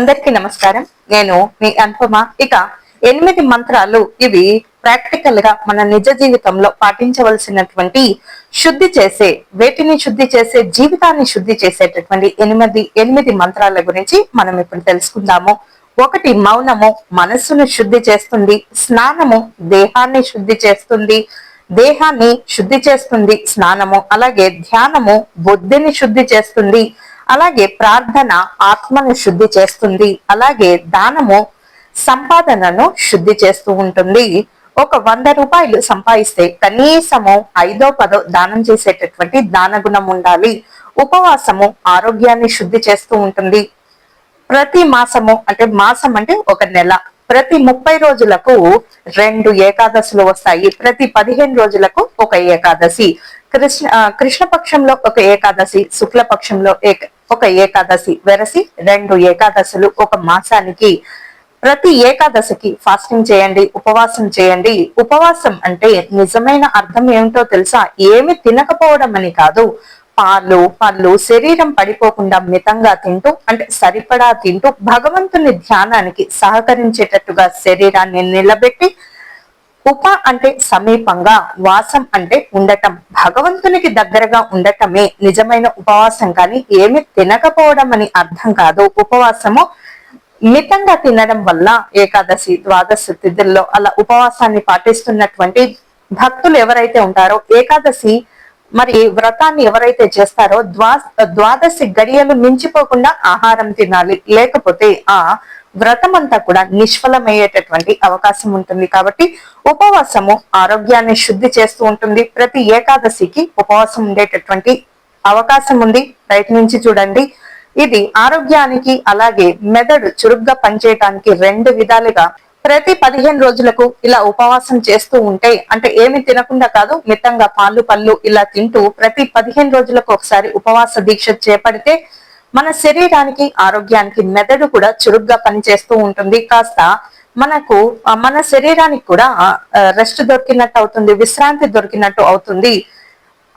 అందరికీ నమస్కారం. నేను మీ అనుపమ. ఇక ఎనిమిది మంత్రాలు ఇవి ప్రాక్టికల్గా మన నిజ జీవితంలో పాటించవలసినటువంటి శుద్ధి చేసే వేటిని శుద్ధి చేసే జీవితాన్ని శుద్ధి చేసేటటువంటి ఎనిమిది ఎనిమిది మంత్రాల గురించి మనం ఇప్పుడు తెలుసుకుందాము. ఒకటి మౌనము మనస్సును శుద్ధి చేస్తుంది స్నానము దేహాన్ని శుద్ధి చేస్తుంది దేహాన్ని శుద్ధి చేస్తుంది స్నానము అలాగే ధ్యానము బుద్ధిని శుద్ధి చేస్తుంది అలాగే ప్రార్థన ఆత్మను శుద్ధి చేస్తుంది. అలాగే దానము సంపాదనను శుద్ధి చేస్తూ ఉంటుంది. ఒక వంద రూపాయలు సంపాదిస్తే కనీసము ఐదో పదో దానం చేసేటటువంటి దాన గుణం ఉండాలి. ఉపవాసము ఆరోగ్యాన్ని శుద్ధి చేస్తూ ఉంటుంది. ప్రతి మాసము అంటే మాసం అంటే ఒక నెల. ప్రతి ముప్పై రోజులకు రెండు ఏకాదశులు వస్తాయి. ప్రతి పదిహేను రోజులకు ఒక ఏకాదశి. కృష్ణ కృష్ణపక్షంలో ఒక ఏకాదశి శుక్లపక్షంలో ఏక ఒక ఏకాదశి వెరసి రెండు ఏకాదశులు ఒక మాసానికి. ప్రతి ఏకాదశికి ఫాస్టింగ్ చేయండి ఉపవాసం చేయండి. ఉపవాసం అంటే నిజమైన అర్థం ఏమిటో తెలుసా? ఏమి తినకపోవడం అని కాదు. పాలు పళ్ళు శరీరం పడిపోకుండా మితంగా తింటూ అంటే సరిపడా తింటూ భగవంతుని ధ్యానానికి సహకరించేటట్టుగా శరీరాన్ని నిలబెట్టి ఉప అంటే సమీపంగా వాసం అంటే ఉండటం. భగవంతునికి దగ్గరగా ఉండటమే నిజమైన ఉపవాసం కానీ ఏమి తినకపోవడం అని అర్థం కాదు. ఉపవాసము మితంగా తినడం వల్ల ఏకాదశి ద్వాదశి తిథుల్లో అలా ఉపవాసాన్ని పాటిస్తున్నటువంటి భక్తులు ఎవరైతే ఉంటారో ఏకాదశి మరి వ్రతాన్ని ఎవరైతే చేస్తారో ద్వా ద్వాదశి గడియలు మించిపోకుండా ఆహారం తినాలి. లేకపోతే ఆ వ్రతం అంతా కూడా నిష్ఫలమయ్యేటటువంటి అవకాశం ఉంటుంది. కాబట్టి ఉపవాసము ఆరోగ్యాన్ని శుద్ధి చేస్తూ ఉంటుంది. ప్రతి ఏకాదశికి ఉపవాసం ఉండేటటువంటి అవకాశం ఉంది. ప్రయత్నించి చూడండి. ఇది ఆరోగ్యానికి అలాగే మెదడు చురుగ్గా పనిచేయటానికి రెండు విధాలుగా ప్రతి పదిహేను రోజులకు ఇలా ఉపవాసం చేస్తూ ఉంటే అంటే ఏమి తినకుండా కాదు మితంగా పాలు పళ్ళు ఇలా తింటూ ప్రతి పదిహేను రోజులకు ఒకసారి ఉపవాస దీక్ష చేపడితే మన శరీరానికి ఆరోగ్యానికి మెదడు కూడా చురుగ్గా పనిచేస్తూ ఉంటుంది. కాస్త మనకు మన శరీరానికి కూడా రెస్ట్ దొరికినట్టు అవుతుంది విశ్రాంతి దొరికినట్టు అవుతుంది.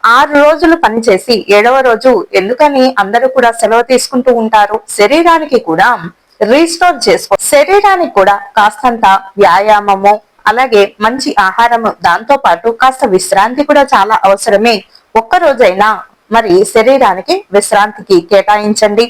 ఆరు రోజులు పనిచేసి ఏడవ రోజు ఎందుకని అందరూ కూడా సెలవు తీసుకుంటూ ఉంటారు? శరీరానికి కూడా రీస్టోర్ చేసుకో శరీరానికి కూడా కాస్తంత వ్యాయామము అలాగే మంచి ఆహారము దాంతో పాటు కాస్త విశ్రాంతి కూడా చాలా అవసరమే. ఒక్క రోజైనా మరి శరీరానికి విశ్రాంతికి కేటాయించండి.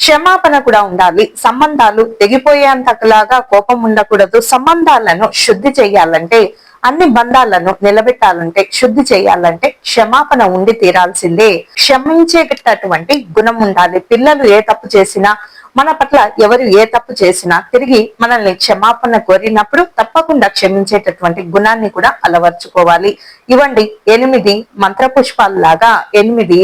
క్షమాపణ కూడా ఉండాలి. సంబంధాలు తెగిపోయేంతలాగా కోపం ఉండకూడదు. సంబంధాలను శుద్ధి చేయాలంటే అన్ని బంధాలను నిలబెట్టాలంటే శుద్ధి చేయాలంటే క్షమాపణ ఉండి తీరాల్సిందే. క్షమించేటటువంటి గుణం ఉండాలి. పిల్లలు ఏ తప్పు చేసినా మన పట్ల ఎవరు ఏ తప్పు చేసినా తిరిగి మనల్ని క్షమాపణ కోరినప్పుడు తప్పకుండా క్షమించేటటువంటి గుణాన్ని కూడా అలవర్చుకోవాలి. ఇవ్వండి ఎనిమిది మంత్ర పుష్పాలలాగా ఎనిమిది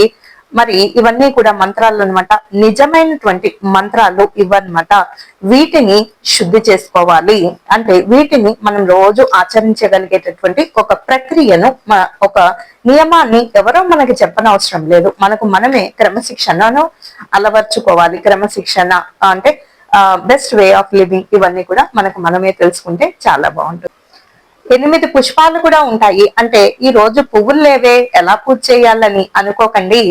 మరి ఇవన్నీ కూడా మంత్రాలు అనమాట నిజమైనటువంటి మంత్రాలు ఇవన్నమాట వీటిని శుద్ధి చేసుకోవాలి. అంటే వీటిని మనం రోజు ఆచరించగలిగేటటువంటి ఒక ప్రక్రియను ఒక నియమాన్ని ఎవరో మనకి చెప్పనవసరం లేదు. మనకు మనమే క్రమశిక్షణను అలవర్చుకోవాలి. క్రమశిక్షణ అంటే బెస్ట్ వే ఆఫ్ లివింగ్ ఇవన్నీ కూడా మనకు మనమే తెలుసుకుంటే చాలా బాగుంటుంది. ఎనిమిది పుష్పాలు కూడా ఉంటాయి. అంటే ఈ రోజు పువ్వులు లేవే ఎలా పూజ చేయాలని అనుకోకండి.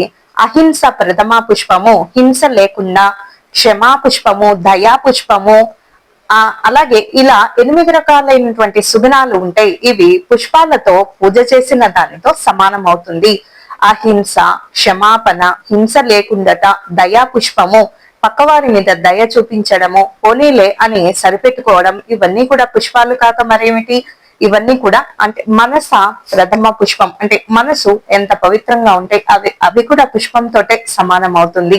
అహింస ప్రథమ పుష్పము హింస లేకుండా క్షమా పుష్పము దయా పుష్పము ఆ అలాగే ఇలా ఎనిమిది రకాలైనటువంటి సుగుణాలు ఉంటాయి. ఇవి పుష్పాలతో పూజ చేసిన దానితో సమానం అవుతుంది. అహింస క్షమాపణ హింస లేకుండట దయా పుష్పము పక్కవారి మీద దయ చూపించడము పోనీలే అని సరిపెట్టుకోవడం ఇవన్నీ కూడా పుష్పాలు కాక మరేమిటి? ఇవన్నీ కూడా అంటే మనస ప్రథమ పుష్పం అంటే మనసు ఎంత పవిత్రంగా ఉంటే అవి అవి కూడా పుష్పంతో సమానం అవుతుంది